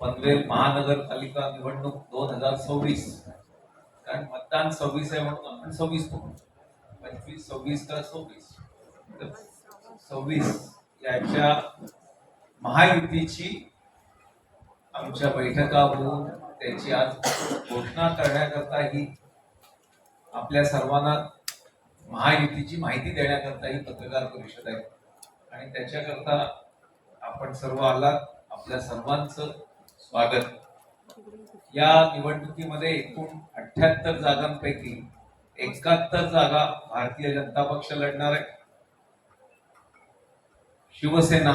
पनवेल महानगरपालिका निवडणूक दोन हजार सव्वीस. कारण मतदान सव्वीस आहे म्हणून आपण सव्वीस म्हणू पंचवीस सव्वीस तर सव्वीस? तर सव्वीस याच्या महायुतीची आमच्या बैठका होऊन त्याची आज घोषणा करण्याकरता ही आपल्या सर्वांना महायुतीची माहिती देण्याकरता ही पत्रकार परिषद आहे. आणि त्याच्याकरता आपण सर्व आलात. आपल्या सर्वांचं स्वागत. या निवडणुकीमध्ये एकूण अठ्याहत्तर जागांपैकी एकाहत्तर जागा भारतीय जनता पक्ष लढणार आहे. शिवसेना.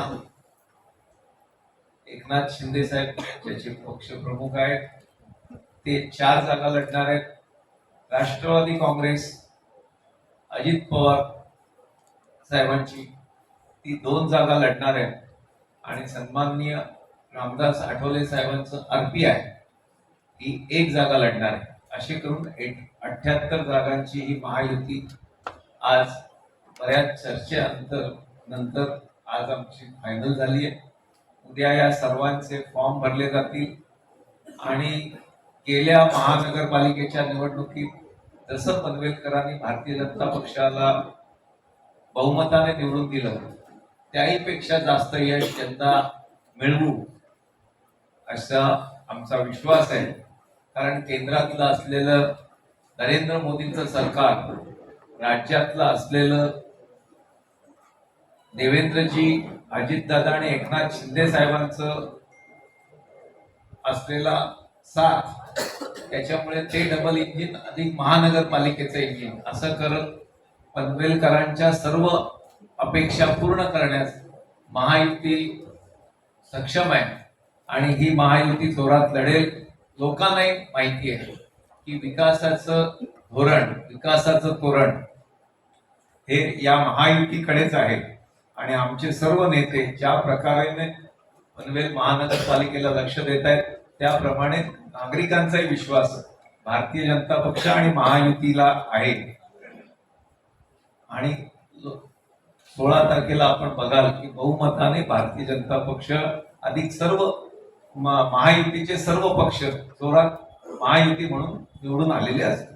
एकनाथ शिंदे साहेब ज्याचे पक्ष प्रमुख आहेत ते चार जागा लढणार आहेत. राष्ट्रवादी काँग्रेस अजित पवार साहेबांची ती दोन जागा लढणार आहेत. आणि सन्माननीय रामदास आठवले साहेबांचं आरपीआय ही एक जागा लढणार आहे. असे करून एक अठ्याहत्तर जागांची ही महायुती आज बऱ्याच चर्चेअंतर नंतर आज आमची फायनल झाली आहे. उद्या या सर्वांचे फॉर्म भरले जातील. आणि गेल्या महानगरपालिकेच्या निवडणुकीत जसं पनवेलकरांनी भारतीय जनता पक्षाला बहुमताने निवडून दिलं त्याही पेक्षा जास्त यश त्यांना मिळवू असा आमचा विश्वास आहे. कारण केंद्रातलं असलेलं नरेंद्र मोदींचं सरकार राज्यातलं असलेलं देवेंद्रजी अजितदादा आणि एकनाथ शिंदे साहेबांचं असलेला साथ त्याच्यामुळे ते डबल इंजिन अधिक महानगरपालिकेचं इंजिन असं करत पनवेलकरांच्या सर्व अपेक्षा पूर्ण करण्यास महायुती सक्षम आहे. आणि ही महायुती जोरात लढेल लोकांनाही माहिती आहे की विकासाचं धोरण विकासाचं तोरण हे या महायुतीकडेच आहे. आणि आमचे सर्व नेते ज्या प्रकारे पनवेल महानगरपालिकेला लक्ष देत आहेत त्याप्रमाणे नागरिकांचाही विश्वास भारतीय जनता पक्ष आणि महायुतीला आहे. आणि सोळा तारखेला आपण बघाल की बहुमताने भारतीय जनता पक्ष अधिक सर्व महायुतीचे सर्व पक्ष जोरात महायुती म्हणून निवडून आलेले असतात.